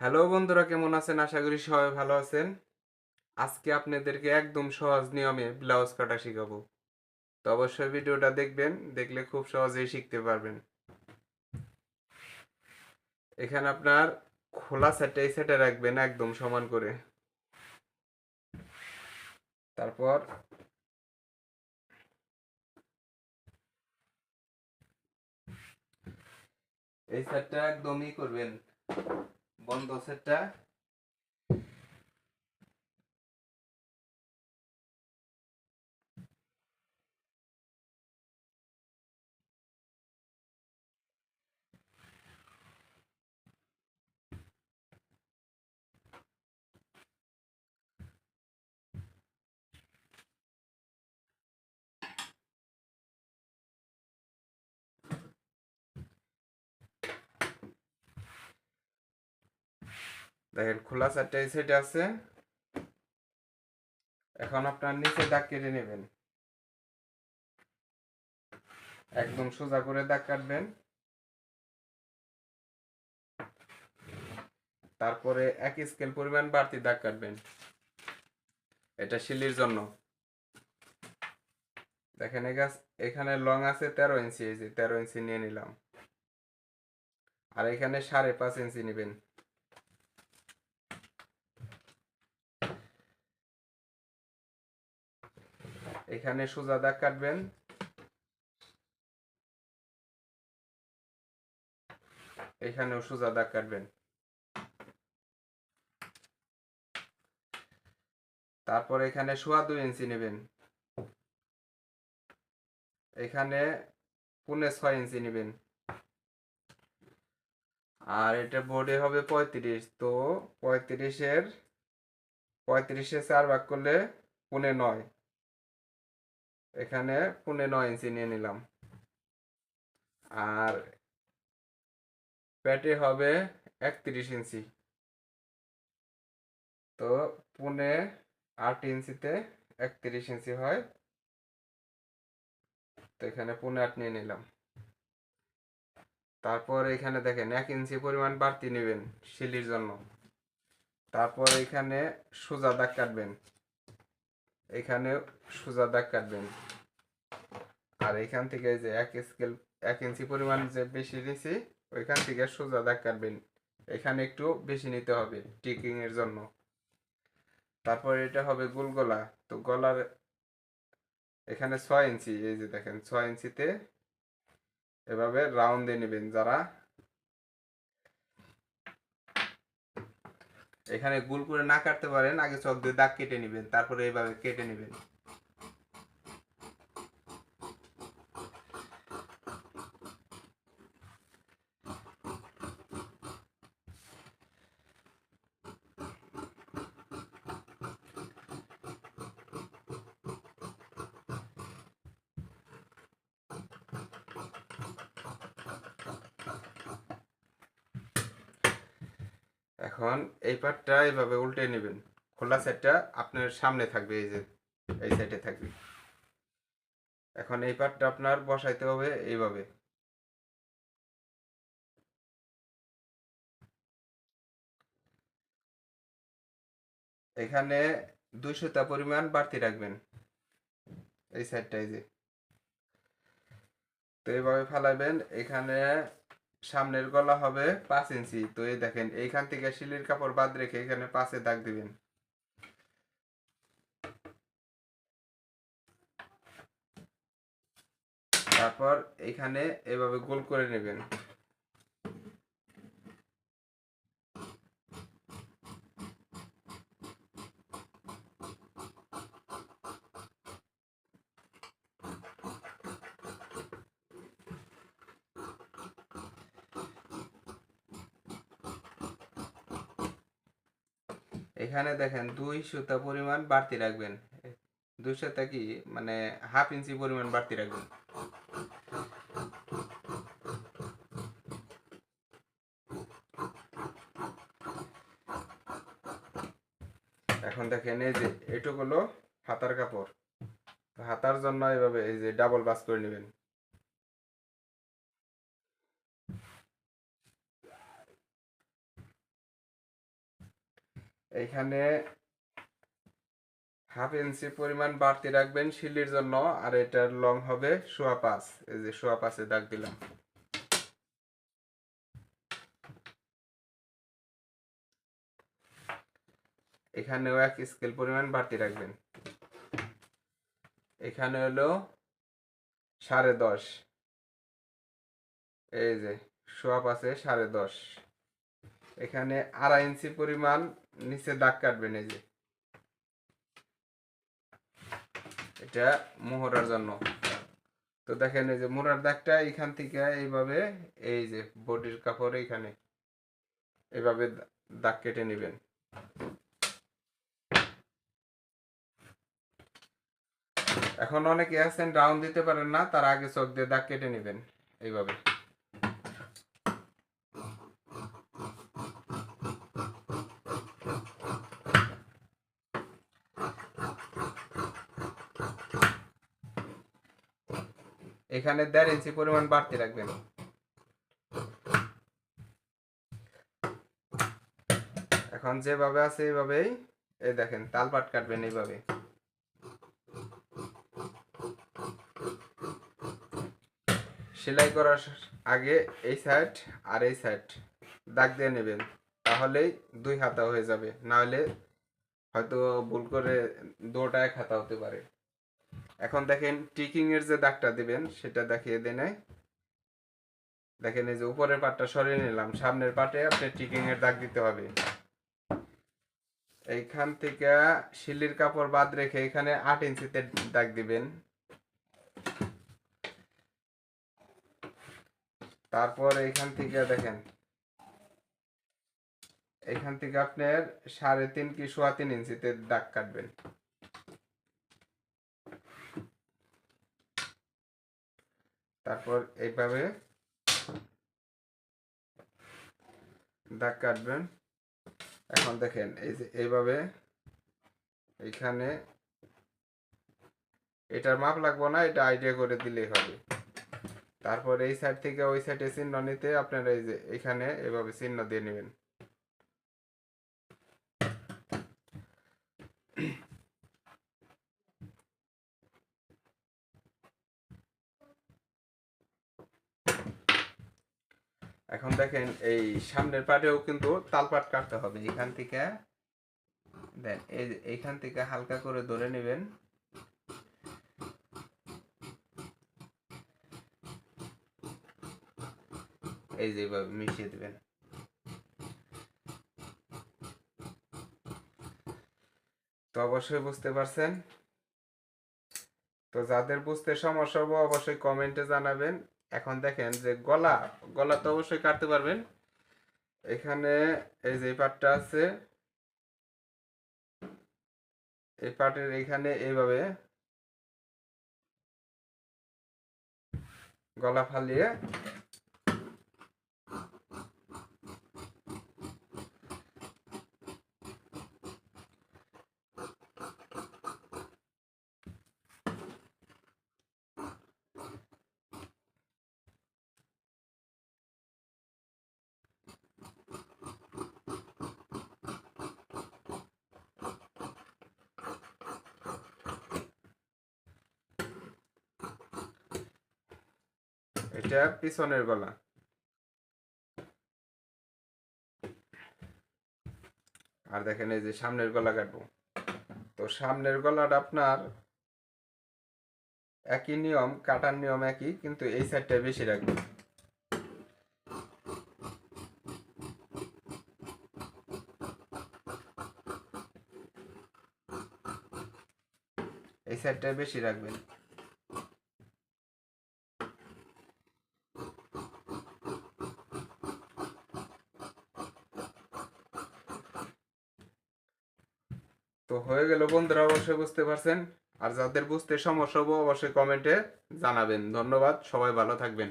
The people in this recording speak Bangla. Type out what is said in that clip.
হ্যালো বন্ধুরা, কেমন আছেন? আশা করি সবাই ভালো আছেন। আজকে আপনাদেরকে একদম সহজ নিয়মে ব্লাউজ কাটা শিখাবো। তো অবশ্যই ভিডিওটা দেখবেন, দেখলে খুব সহজেই শিখতে পারবেন। এখানে আপনার খোলা সেটে এই সেটে রাখবেন একদম সমান করে। তারপর এই সেটটা একদমই করবেন। বন্ধ সেটটা দেখেন খোলা সেটটা এই সাইডে আছে। এখন আপনার নিচে দাগ কেটে নেবেন। একদম সোজা করে দাগ কাটবেন। তারপরে এক স্কেল পরিমাণ বাড়তি দাগ কাটবেন। এটা শিলির জন্য। দেখেন এগাছ- এখানে লং আছে তেরো ইঞ্চি, এই যে তেরো ইঞ্চি নিয়ে নিলাম। আর এখানে সাড়ে পাঁচ ইঞ্চি নেবেন। এখানে সোজা দাগ কাটবেন। এখানেও সোজা দাগ কাটবেন। তারপর এখানে সোয়া দুই ইঞ্চি নেবেন। এখানে পুনে ছয় ইঞ্চি নেবেন। আর এটা বোর্ডে হবে পঁয়ত্রিশ। তো পঁয়ত্রিশের, পঁয়ত্রিশে চার ভাগ করলে পুনে নয়। এখানে পুনে নয় ইঞ্চি নিয়ে নিলাম। আর প্যাটে হবে একত্রিশ ইঞ্চি। তো পুনে আট ইঞ্চিতে একত্রিশ ইঞ্চি হয়। তো এখানে পুনে আট নিয়ে নিলাম। তারপর এখানে দেখেন এক ইঞ্চি পরিমাণ বাড়তি নেবেন শিলির জন্য। তারপর এখানে সোজা দাগ কাটবেন। এখানে সোজা দাগ কাটবেন আর এখান থেকে যে এক স্কেল এক ইঞ্চি পরিমাণ যে বেশি নিছি, ওইখান থেকে সোজা দাগ কাটবেন এখানে একটু বেশি নিতে হবে টিকিং এর জন্য। তারপর এটা হবে গোল গলা। তো গলার এখানে ছয় ইঞ্চি, এই যে দেখেন, ছয় ইঞ্চিতে এভাবে রাউন্ডে নেবেন যারা এখানে গুল করে না কাটতে পারেন, আগে চক দিয়ে দাগ কেটে নেবেন, তারপরে এইভাবে কেটে নেবেন। এখন এই পাটটা এইভাবে উল্টে নেবেন। খোলা সাইডটা আপনার সামনে থাকবে, এই যে, এই সাইডে থাকবে। এখন এই পাটটা আপনার বসাইতে হবে এইভাবে। এখানে দুইশোটা পরিমাণ বাড়তি রাখবেন, এই সাইডটা এই যে। তো এইভাবে ফালাবেন, এখানে সামনের গলা হবে পাঁচ ইঞ্চি। তো এই দেখেন, এইখান থেকে শিলির কাপড় বাদ রেখে এখানে পাঁচে দাগ দিবেন। তারপর এখানে এভাবে গোল করে নেবেন। এখানে দেখেন দুই সুতা পরিমাণ বাড়তি রাখবেন। দুই সুতা কি? মানে হাফ ইঞ্চি পরিমাণ বাড়তি রাখবেন। এখন দেখেন এই যে এটুক হলো হাতার কাপড়। হাতার জন্য এভাবে এই যে ডাবল বাস করে নেবেন। এইখানে হাফ ইঞ্চি পরিমাণ বাড়তি রাখবেন শিলির জন্য, আর এটার লং হবে সোয়া পাঁচ। এই যে সোয়া পাঁচে দাগ দিলাম। এখানেও এক স্কেল পরিমাণ বাড়তি রাখবেন। এখানে হলো সাড়ে দশ। এই যে সোয়া পাশে সাড়ে দশ। এখানে আড়াই ইঞ্চি পরিমাণ নিচে দাগ কাটবেন এই যে। এটা মোহরার জন্য। তো দেখেন এই যে মোহরার দাগটা এখান থেকে এইভাবে এই যে বডির কাপড় এখানে এইভাবে দাগ কেটে নেবেন। এখন অনেকে আছেন, রাউন্ড দিতে পারেন না, তার আগে চোখ দিয়ে দাগ কেটে নেবেন এইভাবে। এখানে দেড় ইঞ্চি পরিমাণ বাড়তি রাখবেন। এখন যেভাবে আছে এইভাবেই, এই দেখেন তালপাট কাটবেন এইভাবে। সেলাই করার আগে এই সাইড আর এই সাইড দাগ দিয়ে নেবেন, তাহলেই দুই হাতা হয়ে যাবে। না হলে হয়তো ভুল করে দুটা এক হাতা হতে পারে। এখন দেখেন টিকিং এর যে দাগটা দিবেন, সেটা দেখিয়ে দেনে দেখেন এই যে উপরের পাটটা সরিয়ে নিলাম, সামনের পাটে আপনি টিকিং এর দাগ দিতে হবে। এইখান থেকে শিলির কাপড় বাদ রেখে এখানে আট ইঞ্চিতে দাগ দিবেন। তারপর এইখান থেকে দেখেন, এইখান থেকে আপনার সাড়ে তিন কি সোয়া তিন ইঞ্চিতে দাগ কাটবেন। তারপর এইভাবে দাগ কাটবেন। এখন দেখেন, এই যে এইভাবে এইখানে এটার মাপ লাগবো না, এটা আইডিয়া করে দিলেই হবে। তারপর এই সাইড থেকে ওই সাইডে চিহ্ন নিতে আপনারা এই যে এখানে এভাবে চিহ্ন দিয়ে নেবেন। এখন দেখেন এই সামনের পাটেও কিন্তু তালপাট কাটতে হবে। এখান থেকে দেন, এই এইখান থেকে হালকা করে ধরে নেবেন। এই যে এভাবে মিশিয়ে দেবেন। তো অবশ্যই বুঝতে পারছেন। তো যাদের বুঝতে সমস্যা হবে অবশ্যই কমেন্টে জানাবেন। এখন দেখেন যে গলা গলা তো অবশ্যই কাটতে পারবেন। এখানে এই যে পাটটা আছে, এই পাটের এখানে এইভাবে গলা ফালিয়ে এটা পিছনের গলা। আর দেখেন এই যে সামনের গলা কাটবো। তো সামনের গলাটা আপনার একই নিয়ম, কাটার নিয়ম একই, কিন্তু এই সাইডটা বেশি রাখবেন। এই সাইডটা বেশি রাখবেন। তো হয়ে গেল বন্ধুরা, অবশ্যই বুঝতে পারছেন। আর যাদের বুঝতে সমস্যা হবে, অবশ্যই কমেন্টে জানাবেন। ধন্যবাদ, সবাই ভালো থাকবেন।